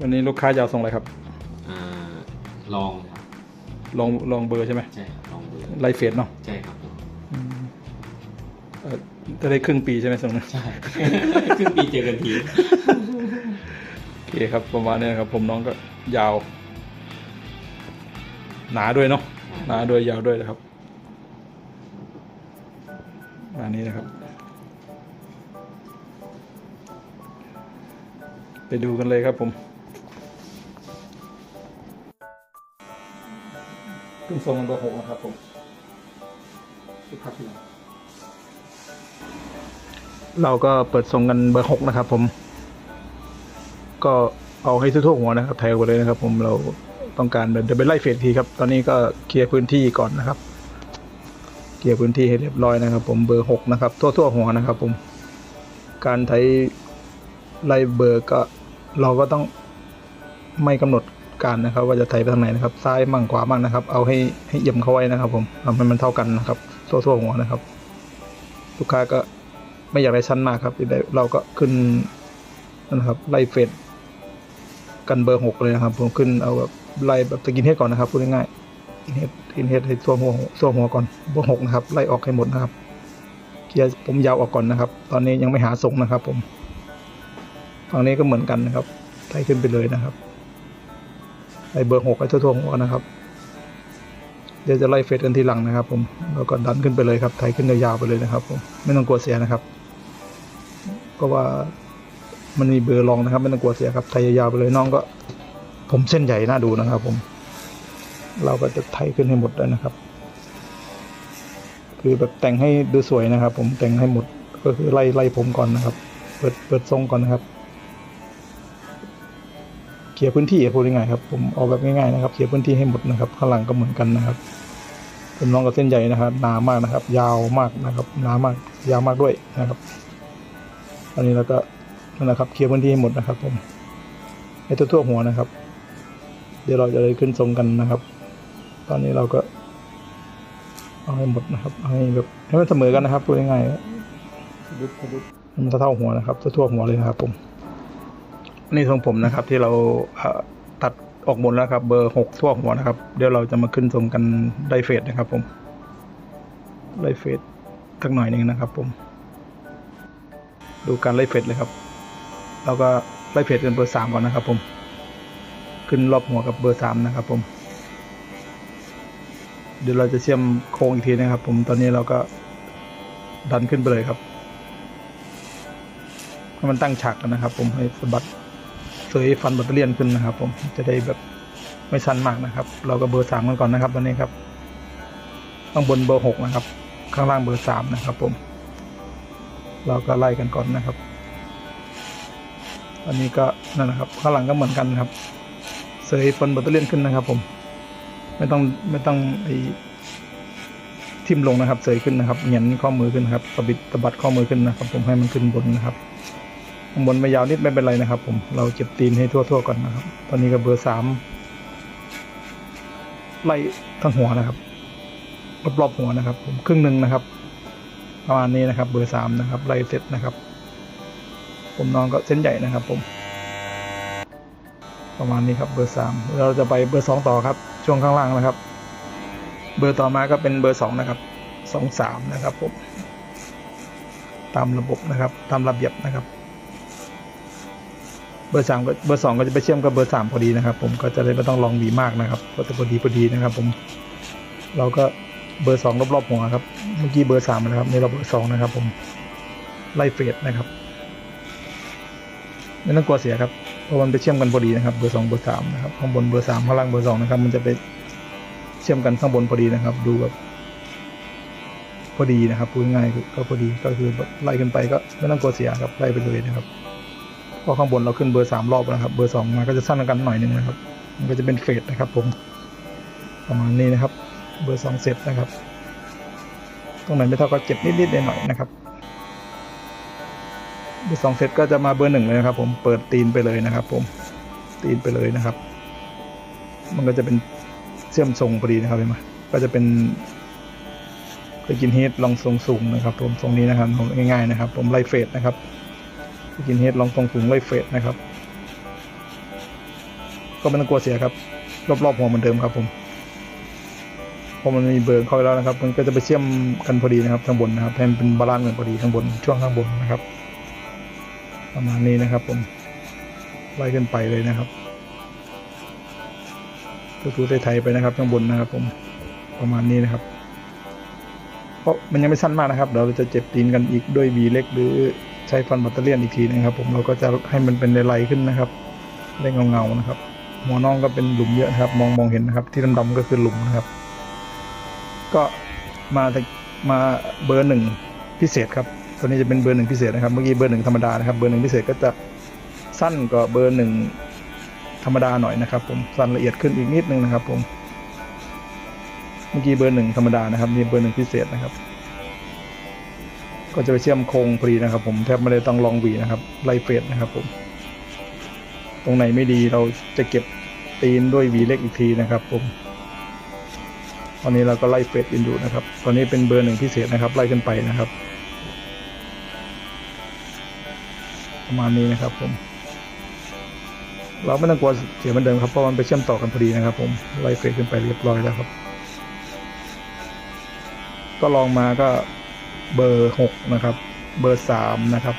วันนี้ลูกค้าจะเอาส่งอะไรครับอ่าลองครับลองลองเบอร์ใช่ไหมใช่ครับลองเบอร์ไลฟ์เฟสเนาะใช่ครับผมอืมเอ่อจะได้ครึ่งปีใช่ไหมส่งนะ ใช่ ครึ่งปีเจอกันที โอเคครับประมาณนี้นะครับผมน้องก็ยาว หนาด้วยเนาะหนาด้วยยาวด้วยนะครับประมาณนี้นะครับ ไปดูกันเลยครับผม เพิ่งส่งกันเบอร์หกนะครับผมลูกค้าที่เราก็เปิดส่งกันเบอร์หกนะครับ ผม ก็เอาให้ทั่วหัวนะครับแทงไปเลยนะครับ ผมเราต้องการเดี๋ยวไปไล่เฟสทีครับ ตอนนี้ก็เคลียร์พื้นที่ก่อนนะครับเคลียร์พื้นที่ให้เรียบร้อยนะครับ ผมเบอร์หกนะครับ ทั่วๆหัวนะครับ ผม การใช้ไล่เบอร์ก็เราก็ต้องไม่กำหนด การนะครับ ว่าจะไถไปทางไหนนะครับ ซ้ายมั่งขวามั่งนะครับ เอาให้ให้เอี่ยมเข้าไว้นะครับ ผมทำให้มันเท่ากันนะครับทั่วๆหัวนะครับ ลูกค้าก็ไม่อยากได้ชั้นมากครับเราก็ขึ้นนะครับไล่เฟสกันเบอร์หกเลยนะครับ ผมขึ้นเอาแบบไล่แบบตะกินเฮดก่อนนะครับพูดง่ายๆินเฮดกินเฮดให้ตัวหัวตัวหัวก่อนเบอร์หกนะครับไล่ออกให้หมดนะครับเคลียร์ผมยาวออกก่อนนะครับ ตอนนี้ยังไม่หาทรงนะครับ ผมฝั่งนี้ก็เหมือนกันนะครับไล่ขึ้นไปเลยนะครับ ไล่เบอร์หกให้ทั่วๆหัวนะครับ เดี๋ยวจะไล่เฟสกันทีหลังนะครับ ผมแล้วก็ดันขึ้นไปเลยครับไถขึ้นยาวๆไปเลยนะครับ ผมไม่ต้องกลัวเสียนะครับ เพราะว่ามันมีเบอร์รองนะครับ ไม่ต้องกลัวเสียครับไทยยาวๆไปเลยน้องก็ ผมเส้นใหญ่น่าดูนะครับ ผม เราก็จะไทยขึ้นให้หมดเลยนะครับ คือแบบแต่งให้ดูสวยนะครับ ผมแต่งให้หมดก็คือไล่ไล่ผมก่อนนะครับ เปิดเปิดทรงก่อนนะครับ เคลียร์พื้นที่พูดง่ายๆครับผมเอาแบบง่ายๆนะครับเคลียร์พื้นที่ให้หมดนะครับข้างหลังก็เหมือนกันนะครับเป็นน้องกับเส้นใหญ่นะครับหนามากนะครับ ยาวมากนะครับหนามากยาวมากด้วยนะครับอันนี้เราก็นั่นแหละครับเคลียร์พื้นที่ให้หมดนะครับ ผมให้ทั่วๆหัวนะครับ เดี๋ยวเราจะได้ขึ้นทรงกันนะครับ ตอนนี้เราก็เอาให้หมดนะครับเอาให้แบบให้มันเสมอกันนะครับพูดง่ายๆให้มันเท่าๆหัวนะครับทั่วๆหัวเลยนะครับผมอั นี่ทรงผมนะครับที่เราตัดออกหมดแล้วครับ เบอร์หกทั่วหัวนะครับ เดี๋ยวเราจะมาขึ้นทรงกันไดเฟดนะครับ ผมไดเฟดสักหน่อยหนึงนะครับ ผม ดูการไล่เฟดเลยครับเราก็ไล่เฟดกันเบอร์สามก่อนนะครับ ผม ขึ้นรอบหัวกับเบอร์สามนะครับ ผม เดี๋ยวเราจะเชื่อมโค้งอีกทีนะครับ ผมตอนนี้เราก็ดันขึ้นไปเลยครับให้มันตั้งฉากกันนะครับ ผมให้สะบัด เสยฟันแบตเตอรี่ยนขึ้นนะครับ ผมจะได้แบบไม่สั้นมากนะครับ เราก็เบอร์สามกันก่อนนะครับตอนนี้ครับข้างบนเบอร์หกนะครับ ข้างล่างเบอร์สามนะครับ ผม เราก็ไล่กันก่อนนะครับ อันนี้ก็นั่นนะครับ ข้างหลังก็เหมือนกันครับเสยฟันแบตเตอรี่ยนขึ้นนะครับ ผม ไม่ต้องไม่ต้องไอทิมลงนะครับเสยขึ้นนะครับเหยียนข้อมือขึ้นนะครับสบิดสะบัดข้อมือขึ้นนะครับ ผมให้มันขึ้นบนนะครับ บนไม่ยาวนิดไม่เป็นไรนะครับ ผม เราเจ็บตีนให้ทั่วๆก่อนนะครับ ตอนนี้ก็เบอร์สามไล่ทั้งหัวนะครับรอบๆหัวนะครับ ผมครึ่งหนึ่งนะครับ ประมาณนี้นะครับ เบอร์สามนะครับไล่เสร็จนะครับ ผมน้องก็เส้นใหญ่นะครับ ผม ประมาณนี้ครับ เบอร์สามเราจะไปเบอร์สองต่อครับ ช่วงข้างล่างนะครับ เบอร์ต่อมาก็เป็นเบอร์สองนะครับสองสามนะครับ ผม ตามระบบนะครับ ตามระเบียบนะครับ เบอร์สามก็เบอร์สองก็จะไปเชื่อมกับเบอร์สามพอดีนะครับ ผมก็จะเลยไม่ต้องลองหวีมากนะครับก็จะพอดีพอดีนะครับ ผม เราก็เบอร์สองรอบๆหัวครับ เมื่อกี้เบอร์สามนะครับนี่เราเบอร์สองนะครับ ผมไล่เฟดนะครับไม่ต้องกลัวเสียครับเพราะมันไปเชื่อมกันพอดีนะครับ เบอร์สองเบอร์สามนะครับข้างบนเบอร์สามข้างล่างเบอร์สองนะครับ มันจะไปเชื่อมกันข้างบนพอดีนะครับ ดูแบบพอดีนะครับพูดง่ายก็พอดีก็คือไล่ขึ้นไปก็ไม่ต้องกลัวเสียครับไล่ไปเลยนะครับ เพราะข้างบนเราขึ้นเบอร์สามรอบนะครับ เบอร์สองมาก็จะสั้นกันหน่อยหนึงนะครับ มันก็จะเป็นเฟดนะครับผม ประมาณนี้นะครับ เบอร์สองเสร็จนะครับ ตรงไหนไม่เท่าก็เจ็บนิดๆหน่อยๆนะครับ เบอร์สองเซตก็จะมาเบอร์หนึ่งเลยนะครับผม เปิดตีนไปเลยนะครับ ผม ตีนไปเลยนะครับ มันก็จะเป็นเชื่อมทรงพอดีนะครับเห็นไหมก็จะเป็นไปกินเฮดลองทรงสูงนะครับผมทรงนี้นะครับผมง่ายๆนะครับ ผมไล่เฟดนะครับ กินเฮดลองทรงสูงไล่เฟดนะครับ ก็ไม่ต้องกลัวเสียครับ รอบๆหัวเหมือนเดิมครับผมเพราะมันมีเบิร์นเข้าไปแล้วนะครับ มันก็จะไปเชื่อมกันพอดีนะครับข้างบนนะครับให้มันเป็นบาลานซ์กันพอดีข้างบนช่วงข้างบนนะครับ ประมาณนี้นะครับผมไล่ขึ้นไปเลยนะครับทูๆไทยไปนะครับข้างบนนะครับผมประมาณนี้นะครับ เพราะมันยังไม่สั้นมากนะครับ เราจะเจ็บตีนกันอีกด้วยวีเล็กหรือ ใช้ฟันบัตเตอร์เลียนอีกทีนะครับ ผมเราก็จะให้มันเป็นลายๆขึ้นนะครับ ได้เงาๆนะครับหัวน้องก็เป็นหลุมเยอะครับ มองมองเห็นนะครับ ที่ดำๆก็คือหลุมนะครับ ก็มามาเบอร์หนึ่งพิเศษครับตัวนี้จะเป็นเบอร์หนึ่งพิเศษนะครับ เมื่อกี้เบอร์หนึ่งธรรมดานะครับเบอร์หนึ่งพิเศษก็จะสั้นกว่าเบอร์หนึ่งธรรมดาหน่อยนะครับ ผมสั้นละเอียดขึ้นอีกนิดนึงนะครับ ผม เมื่อกี้เบอร์หนึ่งธรรมดานะครับนี่เบอร์หนึ่งพิเศษนะครับ ก็จะไปเชื่อมโครงพอดีนะครับ ผมแทบไม่ได้ต้องลองวีนะครับไล่เฟดนะครับผม ตรงไหนไม่ดีเราจะเก็บตีนด้วยวีเล็กอีกทีนะครับ ผม ตอนนี้เราก็ไล่เฟดอินอยู่นะครับ ตอนนี้เป็นเบอร์หนึ่งพิเศษนะครับ ไล่ขึ้นไปนะครับ ประมาณนี้นะครับ ผม เราไม่ต้องกลัวเสียเหมือนเดิมครับเพราะมันไปเชื่อมต่อกันพอดีนะครับ ผมไล่เฟดขึ้นไปเรียบร้อยแล้วครับ ก็ลองมาก็ เบอร์หกนะครับ เบอร์สามนะครับ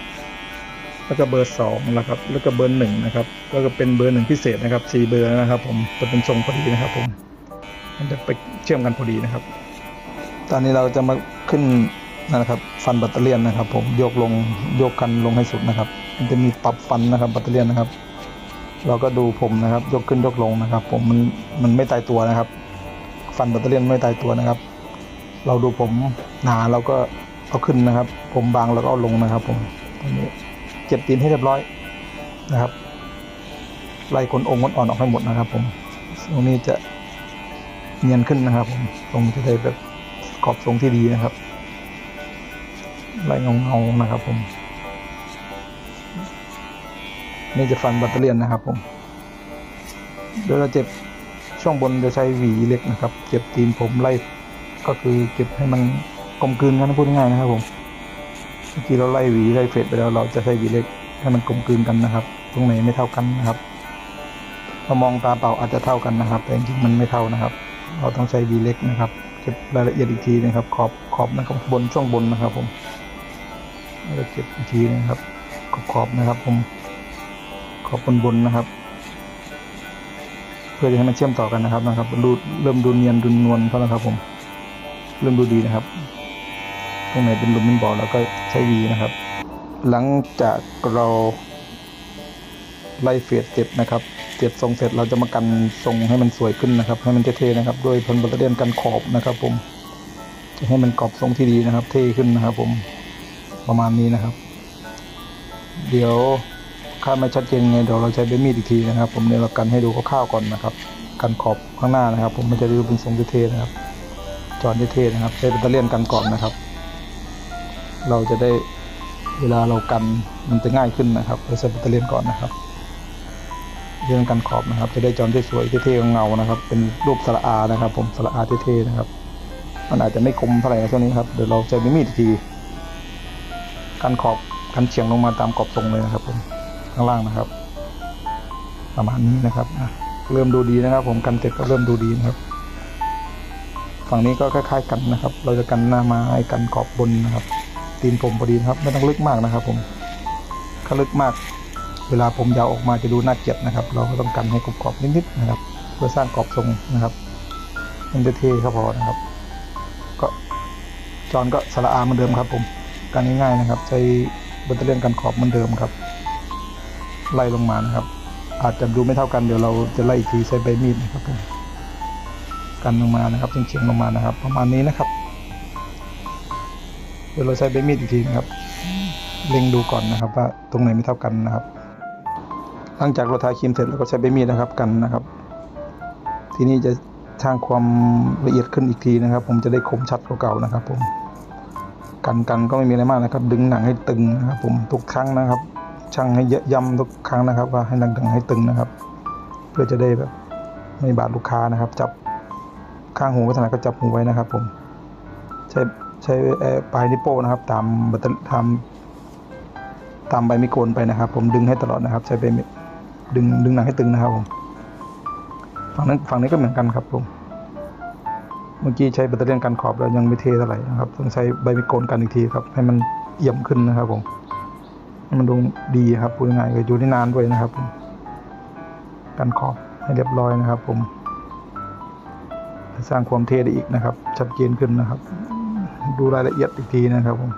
แล้วก็เบอร์สองนะครับ แล้วก็เบอร์หนึ่งนะครับ แล้วก็เป็นเบอร์หนึ่งพิเศษนะครับสี่เบอร์นะครับ ผมจะเป็นทรงพอดีนะครับ ผม มันจะไปเชื่อมกันพอดีนะครับ ตอนนี้เราจะมาขึ้นนะครับ ฟันแบัตเตอเลียนะครับ ผมโยกลงโยกกันลงให้สุดนะครับ มันจะมีปรับฟันนะครับแบัตเตอเลียนะครับ เราก็ดูผมนะครับ ยกขึ้นยกลงนะครับ ผมมันมันไม่ตายตัวนะครับ ฟันแบัตเตอเลียนไม่ตายตัวนะครับ เราดูผมหนาเราก็ เอาขึ้นนะครับ ผมบางเราก็เอาลงนะครับ ผมตรงนี้เก็บตีนให้เรียบร้อยนะครับไล่ขนองค์ขนอ่อนออกให้หมดนะครับ ผมตรงนี้จะเนียนขึ้นนะครับ ผมตรงจะได้แบบกรอบทรงที่ดีนะครับไล่เงาเงาๆนะครับ ผม นี่จะฟันแบัตเตอเลียนนะครับ ผมเดี๋ยวเราเจ็บช่วงบนจะใช้หวีเล็กนะครับ เก็บตีนผมไล่ก็คือเก็บให้มัน กลมกลืนกันนะพูดง่ายๆนะครับผมเมื่อกี้เราไล่หวีไล่เฟดไปแล้วเราจะใช้หวีเล็กให้มันกลมกลืนกันนะครับ ตรงไหนไม่เท่ากันนะครับถ้ามองตาเปล่าอาจจะเท่ากันนะครับ แต่จริงๆมันไม่เท่านะครับ เราต้องใช้หวีเล็กนะครับเก็บรายละเอียดอีกทีนะครับ ขอบขอบนะครับบนช่วงบนนะครับ ผมแล้วก็เก็บอีกทีนะครับ ขอบขอบนะครับ ผมขอบบนบนนะครับ เพื่อจะให้มันเชื่อมต่อกันนะครับนะครับดูเริ่มดูเนียนดูนวลเขาแล้วครับ ผม เริ่มดูดีนะครับ รงไหนเป็นหลุมเป็นบ่อเราก็ใช้วีนะครับ หลังจากเราไล่เฟดเสร็จนะครับเก็บทรงเสร็จเราจะมากันทรงให้มันสวยขึ้นนะครับ ให้มันเท่ๆนะครับด้วยพันบัตเตอร์เลียนกันขอบนะครับ ผม จะให้มันกรอบทรงที่ดีนะครับ เท่ขึ้นนะครับ ผมประมาณนี้นะครับ เดี๋ยวถ้าไม่ชัดเจนไงเดี๋ยวเราใช้ใบมีดอีกทีนะครับ ผมเดี๋ยวเรากันให้ดูคร่าวๆก่อนนะครับ กันขอบข้างหน้านะครับ ผมมันจะดูเป็นทรงเท่ๆนะครับ จอนเท่ๆนะครับ ใช้แบตเตอรี่ยนกันก่อนนะครับ เราจะได้เวลาเรากันมันจะง่ายขึ้นนะครับเราใช้แบตเตอรี่ยนก่อนนะครับเรื่องกันขอบนะครับ จะได้จอนสวยๆเท่ๆเงานะครับ เป็นรูปสระอานะครับ ผมสระอาเท่ๆนะครับ มันอาจจะไม่คมเท่าไหร่นะช่วงนี้ครับเดี๋ยวเราใช้มีดอีกทีกันขอบกันเฉียงลงมาตามขอบตรงเลยนะครับ ผมข้างล่างนะครับ ประมาณนี้นะครับเริ่มดูดีนะครับ ผมกันเสร็จก็เริ่มดูดีนะครับ ฝั่งนี้ก็คล้ายๆกันนะครับ เราจะกันหน้าไม้กันขอบบนนะครับ ตีนผมพอดีนะครับ ไม่ต้องลึกมากนะครับ ผมถ้าลึกมาก เวลาผมยาวออกมาจะดูน่าเกลียดนะครับ เราก็ต้องกันให้กรอบๆนิดๆนะครับ เพื่อสร้างกรอบทรงนะครับ มันจะเท่ครับพอนะครับ ก็จอนก็สระอาเหมือนเดิมครับ ผมกันง่ายๆนะครับ ใช้แบตเตอรี่กันขอบเหมือนเดิมครับ ไล่ลงมานะครับ อาจจะดูไม่เท่ากันเดี๋ยวเราจะไล่อีกทีใช้ใบมีดนะครับผมกันลงมานะครับเฉียงๆลงมานะครับ ประมาณนี้นะครับ ดี๋ยวเราใช้ใบมีดอีกทีนะครับ เล็งดูก่อนนะครับ ว่าตรงไหนไม่เท่ากันนะครับ หลังจากเราทาครีมเสร็จเราก็ใช้ใบมีดนะครับกันนะครับ ทีนี้จะสร้างความละเอียดขึ้นอีกทีนะครับ ผมจะได้คมชัดกว่าเก่านะครับ ผม กันกันก็ไม่มีอะไรมากนะครับ ดึงหนังให้ตึงนะครับ ผมทุกครั้งนะครับ ช่างให้เยอะย้ำทุกครั้งนะครับ ว่าให้ดังๆให้ตึงนะครับ เพื่อจะได้แบบไม่บาดลูกค้านะครับ จับข้างหูวัฒนาก็จับหูไว้นะครับ ผม ใช้ ใช้ปลายนิ้วโป้งนะครับ ตามบัตตามตามใบมีโกนไปนะครับ ผมดึงให้ตลอดนะครับ ใช้ใบดึงดึงหนังให้ตึงนะครับผมฝั่งนั้นฝั่งนี้ก็เหมือนกันครับผมเมื่อกี้ใช้แบตเตอรี่ยนกันขอบแล้วยังไม่เทเท่าไหร่นะครับต้องใช้ใบมิโกนกันอีกทีครับ ให้มันเอี่ยมขึ้นนะครับผมให้มันดูดีครับพูดง่ายๆก็อยู่ได้นานด้วยนะครับผมกันขอบให้เรียบร้อยนะครับ ผม สร้างความเท่ได้อีกนะครับ ชัดเจนขึ้นนะครับ ดูรายละเอียดอีกทีนะครับผม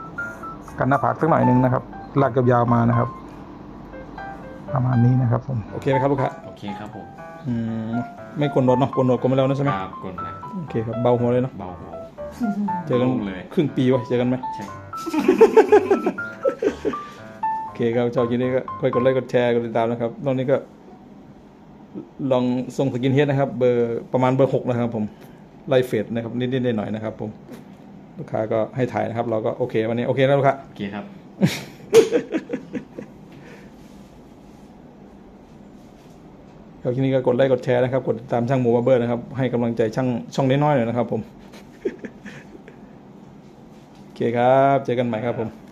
กันหน้าผากสักหน่อยหนึงนะครับลากยาวๆมานะครับ ประมาณนี้นะครับผมโอเคไหมครับลูกค้าโอเคครับผมอืมไม่กดโนดเนาะกดโนดกดไม่แล้วนะใช่ไหมครับกดเลยโอเคครับเบาหัวเลยเนาะเบาหัวเจอกันลงเลยครึ่งปีวะเจอกันไหมใช่โอเคครับชอบคลิปนี้ก็ค่อยกดไลค์กดแชร์กดติดตามนะครับตอนนี้ก็ ลองส่งสกินเฮดนะครับ เบอร์ประมาณเบอร์หกนะครับผมไล่เฟดนะครับนิดๆหน่อยๆนะครับผม ลูกค้าก็ให้ถ่ายนะครับ เราก็โอเค วันนี้โอเคแล้วลูกค้าโอเคครับ ครับทีนี้ก็กดไลค์กดแชร์นะครับ กดติดตามช่างหมูบาร์เบอร์นะครับ ให้กำลังใจช่างช่องน้อยๆหน่อยนะครับผม โอเคครับ เจอกันใหม่ครับผม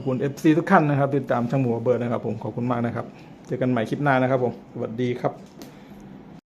อบคุณ FC ทุกท่านนะครับ ติดตามช่างหมูเบอร์นะครับผม ขอบคุณมากนะครับ เจอกันใหม่คลิปหน้านะครับผม สวัสดีครับ